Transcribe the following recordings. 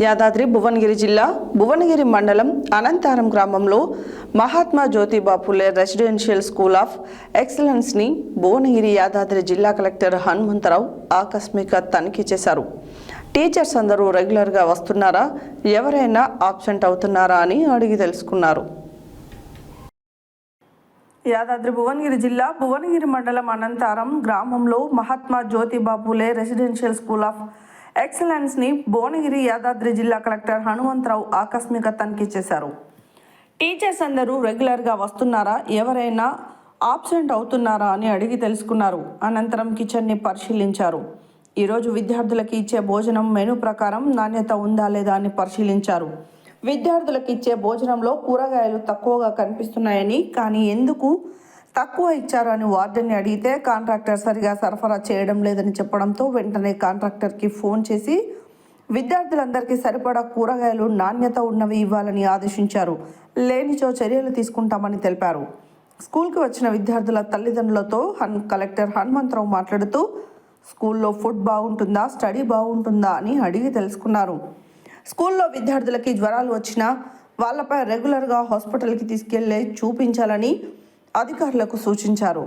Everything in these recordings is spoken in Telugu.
యాదాద్రి భువనగిరి జిల్లా భువనగిరి మండలం అనంతారం గ్రామంలో Mahatma Jyotiba Phule residential school of ఎక్సలెన్స్ని Bhuvanagiri Yadadri జిల్లా కలెక్టర్ హనుమంతరావు ఆకస్మిక తనిఖీ చేశారు. టీచర్స్ అందరూ రెగ్యులర్గా వస్తున్నారా? ఎవరైనా ఆబ్సెంట్ అవుతున్నారా అని అడిగి తెలుసుకున్నారు. యాదాద్రి భువనగిరి జిల్లా భువనగిరి మండలం అనంతారం గ్రామంలో Mahatma Jyotiba Phule residential school of ఎక్సలెన్స్ని Bhuvanagiri Yadadri జిల్లా కలెక్టర్ హనుమంతరావు ఆకస్మిక తనిఖీ చేశారు. టీచర్స్ అందరూ రెగ్యులర్గా వస్తున్నారా? ఎవరైనా ఆబ్సెంట్ అవుతున్నారా అని అడిగి తెలుసుకున్నారు. అనంతరం కిచెన్ని పరిశీలించారు. ఈరోజు విద్యార్థులకు ఇచ్చే భోజనం మెనూ ప్రకారం నాణ్యత ఉందా లేదా అని పరిశీలించారు. విద్యార్థులకు ఇచ్చే భోజనంలో కూరగాయలు తక్కువగా కనిపిస్తున్నాయని కానీ ఎందుకు తక్కువ ఇచ్చారని వార్డెన్ని అడిగితే కాంట్రాక్టర్ సరిగా సరఫరా చేయడం లేదని చెప్పడంతో వెంటనే కాంట్రాక్టర్కి ఫోన్ చేసి విద్యార్థులందరికీ సరిపడా కూరగాయలు నాణ్యత ఉన్నవి ఇవ్వాలని ఆదేశించారు. లేనిచో చర్యలు తీసుకుంటామని తెలిపారు. స్కూల్కి వచ్చిన విద్యార్థుల తల్లిదండ్రులతో హన్ కలెక్టర్ హనుమంతరావు మాట్లాడుతూ స్కూల్లో ఫుడ్ బాగుంటుందా? స్టడీ బాగుంటుందా? అని అడిగి తెలుసుకున్నారు. స్కూల్లో విద్యార్థులకి జ్వరాలు వచ్చినా వాళ్ళపై రెగ్యులర్గా హాస్పిటల్కి తీసుకెళ్ళే చూపించాలని అధికారులకు సూచించారు.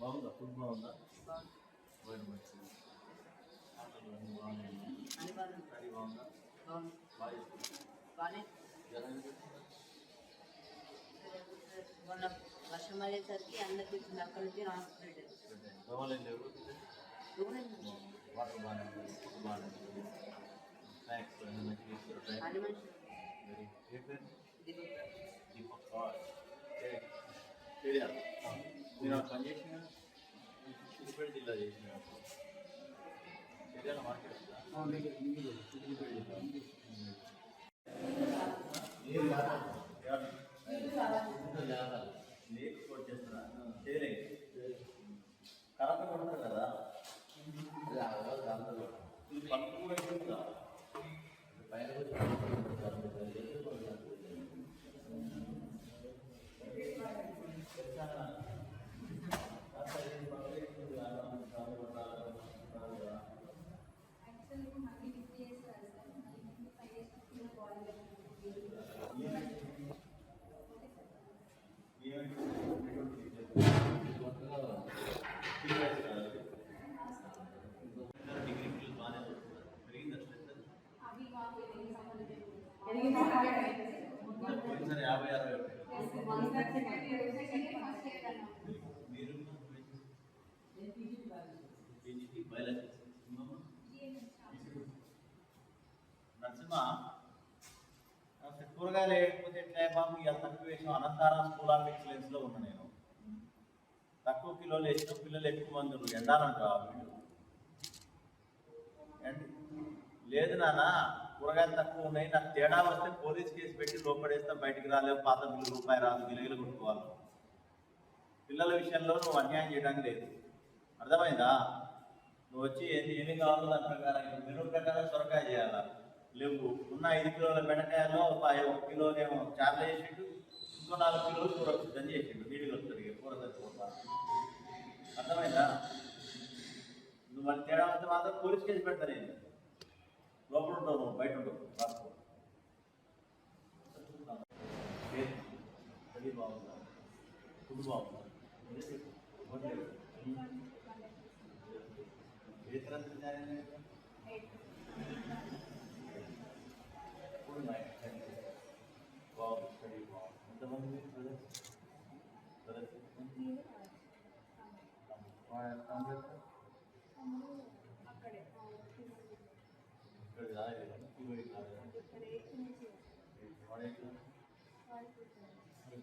బాగుందా? ఫుడ్ బాగుందా బాగుందా మొన్న వర్షం పడేసరికి అందరికి అక్కడి నుంచి హాస్పిటల్ దోమలు ఏం లేవు వాటర్ బాగానే ఉంది ఫుడ్ బాగానే ఉంది స్నాక్స్ అన్ని మంచిగా ఇస్తారు అన్ని మనుషులు వెరీ ఏ పేరు దీపక్ కార్ చేయాలి మీరు ఆ పని చేసిన సిద్దిపేట జిల్లా చేసిన చేయాలి మార్కెట్ సిద్దిపేట జిల్లా ఇది పలుపు కూడా నరసింహ కూరగాయలు లేకపోతే ఎట్లా బాబు ఇవాళ తక్కువ వేసాం స్కూల్ ఆఫ్ ఎక్సలెన్స్లో ఉన్నా నేను. తక్కువ కిలోలు వేసిన పిల్లలు ఎక్కువ మంది ఉన్నారు. ఎండాలంట వీళ్ళు లేదు నానా కూరగాయలు తక్కువ ఉన్నాయి. నాకు తేడా వస్తే పోలీస్ కేసు పెట్టి లోపడేస్తే బయటికి రాలేవు పాత బిల్లు రూపాయి రాదు గిలగిలు కొట్టుకోవాలి. పిల్లల విషయంలో నువ్వు అన్యాయం చేయడానికి లేదు. అర్థమైందా? నువ్వు వచ్చి ఎన్ని ఎన్ని కావాలో దాని ప్రకారం ఇప్పుడు మెనూ ప్రకారం సొరకాయ చేయాలా? లేవు. ఉన్న ఐదు కిలోల బెండకాయలో ఒక ఐ- ఒక కిలోనేమో చార్ల చేసిండు ఇంకో నాలుగు కిలోలు కూర సిద్ధం చేసిండు నీళ్ళు వస్తుంది ఇక కూర అర్థమైందా? నువ్వు మళ్ళీ తేడా వస్తే మాత్రం పోలీస్ కేసు పెడతా నేను. లోపల ఉంటావు నువ్వు బయట ఉండవు రాసుకో ఏ? అది బాగుందా ఫుడ్ బాగుందా హోటల్ ఏ తరగతి జాయిన్ అయ్యారు? ఇప్పుడు నైన్ టెన్త్. బాగుంది స్టడీ బాగుంది ఎంతమంది మీరు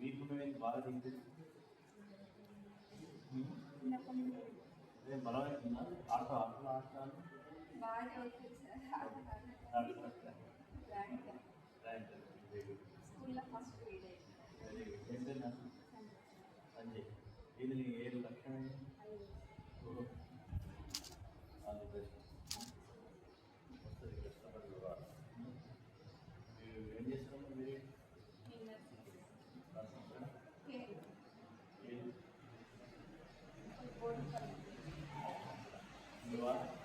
మీకు బాగా తింటుంది అదే బలమైందా ఆడతా ఆటలు ఆడతాను సంజయ్. Wow.